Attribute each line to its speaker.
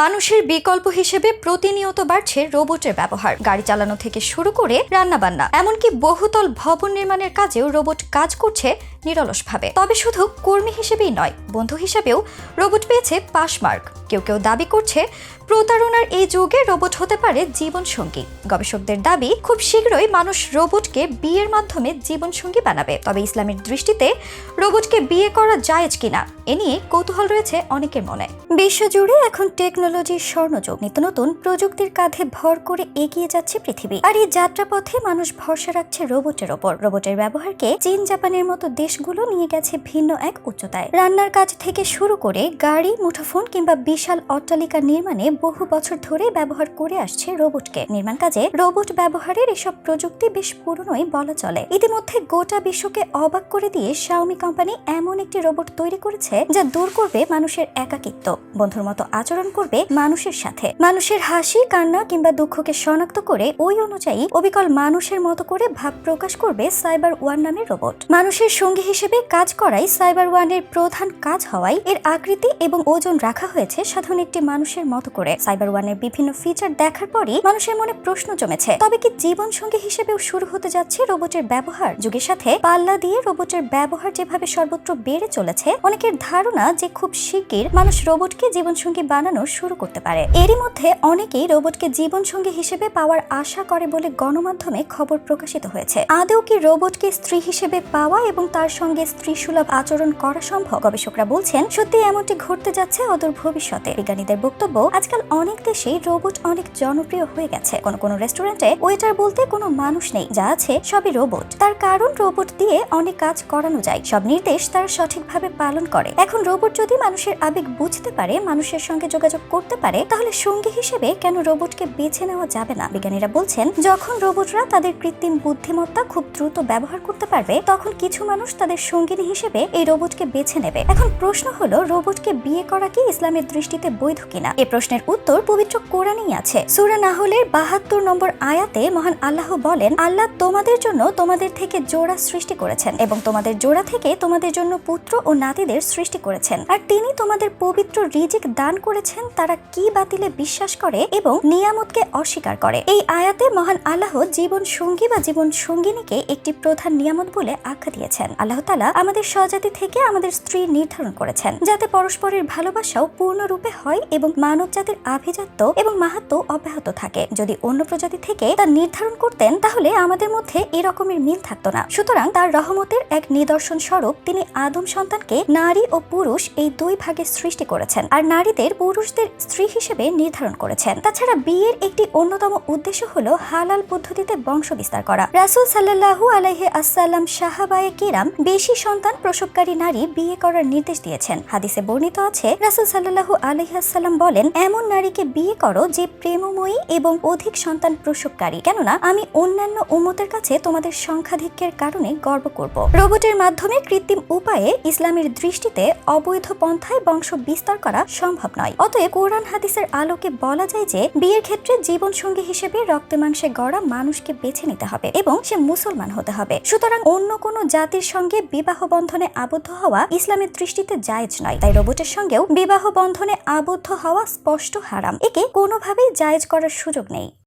Speaker 1: মানুষের বিকল্প হিসেবে প্রতিনিয়ত বাড়ছে রোবটের ব্যবহার। গাড়ি চালানো থেকে শুরু করে রান্নাবান্না, এমনকি বহুতল ভবন নির্মাণের কাজেও রোবট কাজ করছে নিরলসভাবে। তবে শুধু কর্মী হিসেবেই নয়, বন্ধু হিসেবেও রোবট পেয়েছে পাশ মার্ক কেউ কেউ দাবি করছে, প্রতারণার এই যুগে রোবট হতে পারে জীবনসঙ্গী। গবেষকদের দাবি, খুব শীঘ্রই মানুষ রোবটকে বিয়ের মাধ্যমে জীবনসঙ্গী বানাবে। তবে ইসলামের দৃষ্টিতে রোবটকে বিয়ে করা জায়েজ কিনা, এ নিয়ে কৌতূহল রয়েছে অনেকের মনে। বিশ্বজুড়ে এখন টেকনোলজির স্বর্ণযুগ। নিত্য নতুন প্রযুক্তির কাঁধে ভর করে এগিয়ে যাচ্ছে পৃথিবী। আর এই যাত্রাপথে মানুষ ভরসা রাখছে রোবটের ওপর। রোবটের ব্যবহারকে চীন, জাপানের মতো দেশগুলো নিয়ে গেছে ভিন্ন এক উচ্চতায়। রান্নার কাজ থেকে শুরু করে গাড়ি, মুঠোফোন কিংবা বিশাল অট্টালিকা নির্মাণে বহু বছর ধরে ব্যবহার করে আসছে রোবটকে। নির্মাণ কাজে রোবট ব্যবহারের এসব প্রযুক্তি বেশ পুরনোই বলা চলে। ইতিমধ্যে গোটা বিশ্বকে অবাক করে দিয়ে শাওমি কোম্পানি এমন একটি রোবট তৈরি করেছে যা দূর করবে মানুষের একাকিত্ব। বন্ধুর মতো আচরণ করবে মানুষের সাথে। মানুষের হাসি, কান্না কিংবা দুঃখকে শনাক্ত করে ওই অনুযায়ী অবিকল মানুষের মতো করে ভাব প্রকাশ করবে সাইবার ওয়ান নামের রোবট মানুষের সঙ্গী হিসেবে কাজ করাই সাইবার ওয়ানের প্রধান কাজ হওয়ায় এর আকৃতি এবং ওজন রাখা হয়েছে সাধারণ একটি মানুষের মতো করে। সাইবার ওয়ানের বিভিন্ন ফিচার দেখার পরই মানুষের মনে প্রশ্ন জমেছে, তবে কি জীবন সঙ্গী হিসেবেও শুরু হতে যাচ্ছে রোবটের ব্যবহার? যুগের সাথে পাল্লা দিয়ে রোবটের ব্যবহার যেভাবে সর্বত্র বেড়ে চলেছে, অনেকের ধারণা যে খুব শিগগির মানুষ রোবটকে জীবনসঙ্গী বানানো শুরু করতে পারে। এরই মধ্যে অনেকেই রোবটকে জীবনসঙ্গী হিসেবে পাওয়ার আশা করে বলে গণমাধ্যমে খবর প্রকাশিত হয়েছে। আদৌ কি রোবটকে স্ত্রী হিসেবে পাওয়া এবং তার সঙ্গে স্ত্রী সুলভ আচরণ করা সম্ভব? গবেষকরা বলছেন, সত্যি এমনটি ঘটতে যাচ্ছে অদূর ভবিষ্যতে। বিজ্ঞানীদের বক্তব্য, আজকাল অনেক দেশেই রোবট অনেক জনপ্রিয় হয়ে গেছে। কোন কোন রেস্টুরেন্টে ওয়েটার বলতে কোনো মানুষ নেই, যা আছে সবই রোবট। তার কারণ রোবট দিয়ে অনেক কাজ করানো যায়। সব নির্দেশ তারা সঠিকভাবে পালন করে। এখন রোবট যদি মানুষের আবেগ বুঝতে পারে, মানুষের সঙ্গে যোগাযোগ করতে পারে, তাহলে সঙ্গী হিসেবে কেন রোবটকে বেছে নেওয়া যাবে না? বিজ্ঞানীরা বলছেন, যখন রোবটরা তাদের কৃত্রিম বুদ্ধিমত্তা খুব দ্রুত ব্যবহার করতে পারবে, তখন কিছু মানুষ তাদের সঙ্গিনী হিসেবে এই রোবটকে বেছে নেবে। এখন প্রশ্ন হলো, রোবটকে বিয়ে করা কি ইসলামের দৃষ্টিতে বৈধ কিনা? এ প্রশ্নের উত্তর পবিত্র কোরআনেই আছে। সূরা নাহলের বাহাত্তর নম্বর আয়াতে মহান আল্লাহ বলেন, আল্লাহ তোমাদের জন্য তোমাদের থেকে জোড়া সৃষ্টি করেছেন এবং তোমাদের জোড়া থেকে তোমাদের জন্য পুত্র ও নাতিদের সৃষ্টি করেছেন। আর তিনি তোমাদের পবিত্র রিজিক দান করেছেন তারা কি বাতিলে বিশ্বাস করে এবং নিয়ামতকে অস্বীকার করে। এই আয়াতে মহান আল্লাহ জীবন সঙ্গী বা জীবন সঙ্গিনীকে একটি প্রধান নিয়ামত বলে আখ্যা দিয়েছেন। আল্লাহ তালা আমাদের স্বজাতি থেকে আমাদের স্ত্রী নির্ধারণ করেছেন, যাতে পরস্পরের ভালোবাসাও পূর্ণরূপে হয় এবং মানব জাতির আভিজাত্য এবং মাহাত্ম অব্যাহত থাকে। যদি অন্য প্রজাতি থেকে তা নির্ধারণ করতেন, তাহলে আমাদের মধ্যে এরকমের মিল থাকতো না। সুতরাং তার রহমতের এক নিদর্শন স্বরূপ তিনি আদম সন্তানকে নারী ও পুরুষ এই দুই ভাগে সৃষ্টি করেছেন। আর নারীদের পুরুষদের স্ত্রী হিসেবে নির্ধারণ করেছেন। তাছাড়া বিয়ের একটি অন্যতম উদ্দেশ্য হলো হালাল পদ্ধতিতে বংশ বিস্তার করা। রাসুল সাল্লাহু আলাইহে আসসালাম সাহাবায়ে কিরাম বেশি সন্তান প্রসবকারী নারী বিয়ে করার নির্দেশ দিয়েছেন। হাদিসে বর্ণিত আছে, রাসুল সাল্লাহু আলাইহাসাল্লাম বলেন, এমন নারীকে বিয়ে করো যে প্রেমময়ী এবং অধিক সন্তান প্রসবকারী। কেননা, আমি অন্যান্য উম্মতের কাছে তোমাদের সংখ্যাধিক্যের কারণে গর্ব করব। রোবটের মাধ্যমে কৃত্রিম উপায়ে ইসলামের দৃষ্টিতে অবৈধ পন্থায় বংশ বিস্তার করা সম্ভব নয়। অতএব কোরআন হাদিসের আলোকে বলা যায় যে, বিয়ের ক্ষেত্রে জীবনসঙ্গী হিসেবে রক্তে মাংসে গড়া মানুষকে বেছে নিতে হবে এবং সে মুসলমান হতে হবে। সুতরাং অন্য কোনো জাতির সঙ্গে বিবাহ বন্ধনে আবদ্ধ হওয়া ইসলামের দৃষ্টিতে জায়েজ নয়। তাই রোবটের সঙ্গেও বিবাহ বন্ধনে আবদ্ধ হওয়া স্পষ্ট হারাম। একে কোনোভাবেই জায়েজ করার সুযোগ নেই।